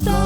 stop.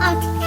artık